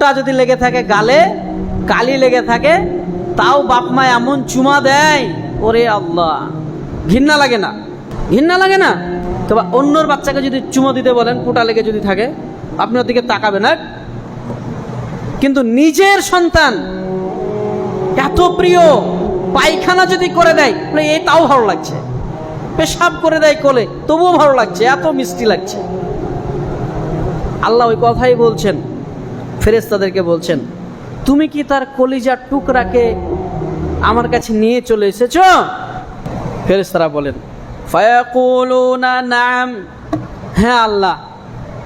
ফুটা যদি লেগে থাকে গালে, কালি লেগে থাকে, তাও বাপ মা এমন চুমা দেয়, ওরে আল্লাহ। ঘৃণা লাগে না। ঘৃণা লাগে না? তো বা অন্যর বাচ্চাকে যদি চুমো দিতে বলেন, ফুটা লেগে যদি থাকে আপনি দিকে তাকাবেন না। কিন্তু নিজের সন্তান এত প্রিয়, পায়খানা যদি করে দেয় এই তাও ভালো লাগছে। পেশাব করে দেয় কোলে, তবুও ভালো লাগছে, এত মিষ্টি লাগছে। আল্লাহ ওই কথাই বলছেন ফেরেস্তাদেরকে বলছেন তুমি কি তার কলিজার টুকরাকে আমার কাছে নিয়ে চলে এসেছ ফেরেস্তারা বলেন ফায়াকুলুনা নাম হ্যাঁ আল্লাহ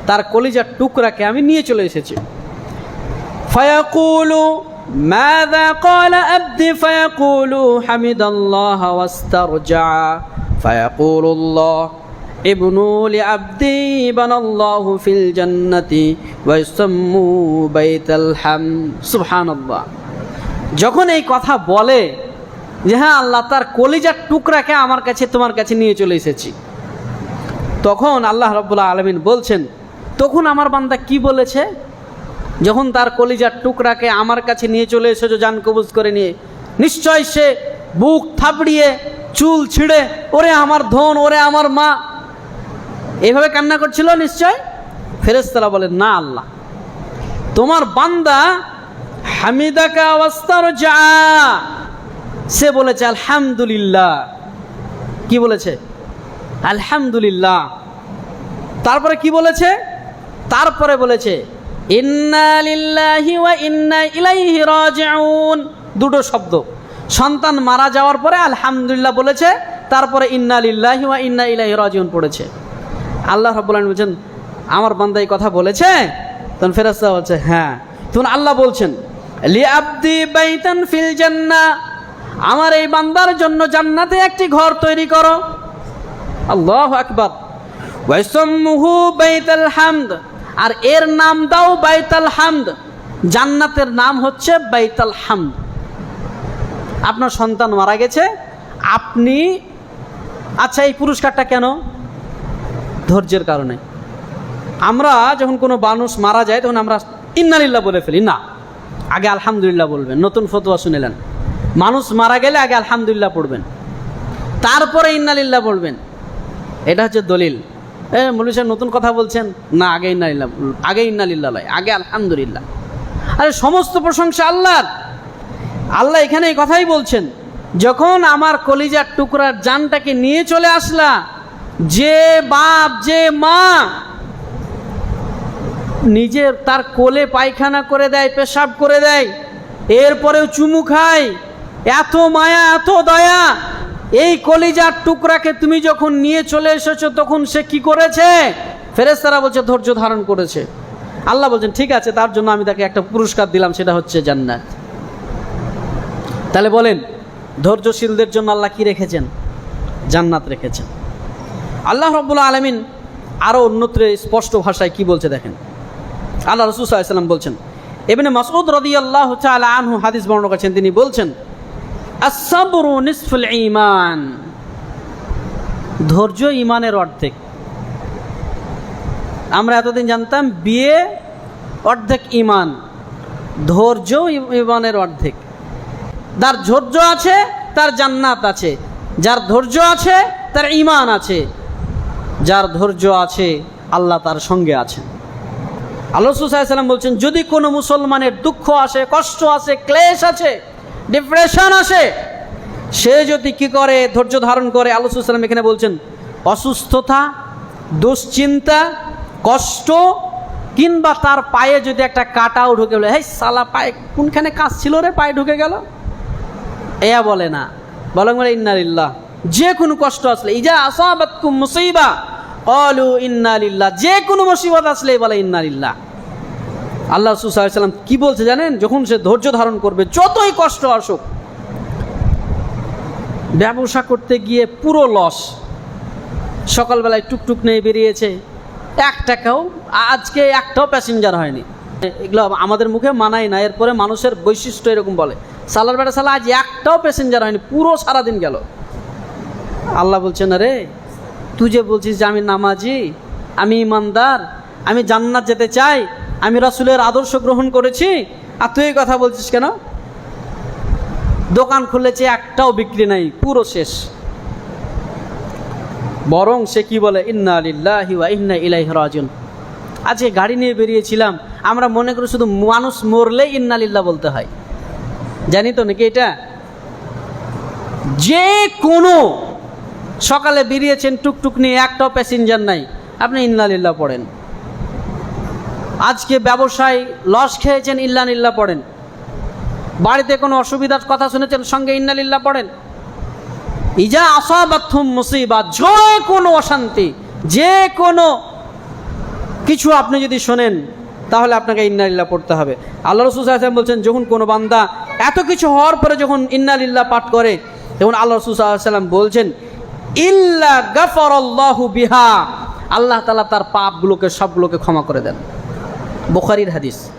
তার কলিজার টুকরাকে আমি নিয়ে চলে এসেছি فيقول ماذا قال عبدي فيقول حمد الله واسترجع فيقول الله ابنوا لعبدي بنى الله في الجنة ويسموا بيت الحمد سبحان الله যখন এই কথা বলে যে হ্যাঁ আল্লাহ তার কলিজার টুকরাকে আমার কাছে তোমার কাছে নিয়ে চলে এসেছি তখন আল্লাহ রব্বুল্লাহ আলমিন বলছেন তখন আমার বান্দা কি বলেছে যখন তার কলিজার টুকরাকে আমার কাছে নিয়ে চলে এসেছো জান কবুজ করে নিয়ে নিশ্চয় সে বুক থাপড়িয়ে চুল ছিঁড়ে ওরে আমার ধন ওরে আমার মা এভাবে কান্না করছিল নিশ্চয়? ফেরেস্তারা বলে, না আল্লাহ। তোমার বান্দা হামিদাকা অবস্থার যা সে বলেছে, আলহামদুলিল্লাহ। কি বলেছে? আলহামদুলিল্লাহ। তারপরে কি বলেছে? তারপরে বলেছে দুটো শব্দ। সন্তান মারা যাওয়ার পরে আলহামদুলিল্লাহ বলেছে, তারপরে ইন্না ওয়া ইন্না ইলাইহি রাজিউন পড়েছে। আল্লাহ রাব্বুল বলছেন, আমার বান্দা এই কথা বলেছে? তখন ফেরেশতা বলছে হ্যাঁ। তখন আল্লাহ বলছেন বাইতান ফিল জান্নাহ আমার এই বান্দার জন্য জান্নাতে একটি ঘর তৈরি করো। আল্লাহ আকবার। ওয়াইসমুহু বাইতাল হামদ, আর এর নাম দাও বাইতাল হামদ, জান্নাতের নাম হচ্ছে বাইতাল হামদ। আপনার সন্তান মারা গেছে, আপনি আচ্ছা এই পুরস্কারটা কেন? ধৈর্যের কারণে। আমরা যখন কোনো মানুষ মারা যায়, তখন আমরা ইন্নালিল্লাহ বলে ফেলি, না, আগে আলহামদুলিল্লাহ বলবেন। নতুন ফতোয়া শুনেলেন। মানুষ মারা গেলে আগে আলহামদুলিল্লাহ পড়বেন। তারপরে ইন্নালিল্লাহ পড়বেন এটা হচ্ছে দলিল। এ মৌলী নতুন কথা বলছেন। না, আগে ইন্নালিল্লাহ আগে ইন্নালিল্লাহ লয়, আগে আলহামদুলিল্লাহ। আরে, সমস্ত প্রশংসা আল্লাহর। আল্লাহ এখানে এই কথাই বলছেন, যখন আমার কলিজার টুকরার জানটাকে নিয়ে চলে আসলা যে বাপ, যে মা নিজের তার কোলে পায়খানা করে দেয়, পেশাব করে দেয়, এরপরেও চুমু খায়, এত মায়া, এত দয়া, এই কলিজার টুকরাকে তুমি যখন নিয়ে চলে এসেছ, তখন সে কি করেছে? ফেরেস্তারা বলছে, ধৈর্য ধারণ করেছে। আল্লাহ বলছেন, ঠিক আছে, তার জন্য আমি তাকে একটা পুরস্কার দিলাম, সেটা হচ্ছে জান্নাত। তাহলে বলেন, ধৈর্যশীলদের জন্য আল্লাহ কি রেখেছেন? জান্নাত রেখেছেন। আল্লাহ রব্বুল্লা আলমিন আরও অন্যত্র স্পষ্ট ভাষায় কি বলছে দেখেন? আল্লাহ রসুল সাল্লাম বলছেন এমনি মাসুদ রদি আল্লাহ আনহু হাদিস বর্ণনা করছেন, তিনি বলছেন ইমান ধৈর্য ইমানের অর্ধেক। আমরা এতদিন জানতাম, বিয়ে অর্ধেক ইমান ধৈর্য ইমানের অর্ধেক। যার ধৈর্য আছে, তার জান্নাত আছে। যার ধৈর্য আছে, তার ইমান আছে। যার ধৈর্য আছে, আল্লাহ তার সঙ্গে আছেন। আল্লাহ সাল্লাম বলছেন, যদি কোনো মুসলমানের দুঃখ আসে, কষ্ট আসে, ক্লেশ আছে ডিপ্রেশন আসে, সে যদি কি করে, ধৈর্য ধারণ করে? আল্লাহ সাল্লাম এখানে বলছেন, অসুস্থতা, দুশ্চিন্তা, কষ্ট, কিংবা তার পায়ে যদি একটা কাটাও ঢুকে বলে, হেই সালা, পায়ে কোনখানে কাজ ছিল রে? পায়ে ঢুকে গেল? এয়া বলে না। বলেন বলে ইন্নালিল্লাহ যে কোনো কষ্ট আসলে, ইজা আসাবাতকুম মুসিবা অলু ইন্নালিল্লাহ। যে কোনো মুসিবত আসলে বলে ইন্নালিল্লাহ। আল্লাহ সুসাল্লাম কি বলছে জানেন? যখন সে ধৈর্য ধারণ করবে, যতই কষ্ট আসুক, ব্যবসা করতে গিয়ে পুরো লস সকালবেলায় টুকটুক নিয়ে বেরিয়েছে, এক টাকাও, আজকে একটাও প্যাসেঞ্জার হয়নি। এগুলো আমাদের মুখে মানায় না, এরপরে মানুষের বৈশিষ্ট্য এরকম বলে। সালার বেটা সালা আজ একটাও প্যাসেঞ্জার হয়নি, পুরো সারাদিন গেল। আল্লাহ বলছেন, আরে তুই যে বলছিস যে আমি নামাজি, আমি ইমানদার, আমি জান্নাত যেতে চাই, আমি রাসুলের আদর্শ গ্রহণ করেছি, আর তুই এই কথা বলছিস কেন? দোকান খুলেছে, একটাও বিক্রি নাই, পুরো শেষ। বরং সে কি বলে, ইন্না আলিল্লাহি ওয়া ইন্না ইলাইহি রাজিউন। আজকে গাড়ি নিয়ে বেরিয়েছিলাম, আমরা মনে করি শুধু মানুষ মরলেই ইন্না লিল্লাহ বলতে হয়। জানি তো নাকি এটা? যে কোনো সকালে বেরিয়েছেন, টুকটুক নিয়ে একটাও প্যাসেঞ্জার নাই। আপনি ইন্নালিল্লাহ পড়েন। আজকে ব্যবসায় লস খেয়েছেন, ইল্লানিল্লাহ পড়েন। বাড়িতে কোনো অসুবিধার কথা শুনেছেন, সঙ্গে ইন্নালিল্লাহ পড়েন। ইজা আসাবাথুম মুসিবা যে কোনো অশান্তি যে কোনো কিছু আপনি যদি শোনেন, তাহলে আপনাকে ইন্নালিল্লাহ পড়তে হবে। আল্লাহ রসুল সাল্লাম বলছেন, যখন কোনো বান্দা এত কিছু হওয়ার পরে যখন ইন্নালিল্লাহ পাঠ করে, তখন আল্লাহ রসুল সাল্লাম বলছেন ইল্লা গাফারাল্লাহু বিহা। আল্লাহ তালা তার পাপগুলোকে সবগুলোকে ক্ষমা করে দেন। বুখারির হাদিস।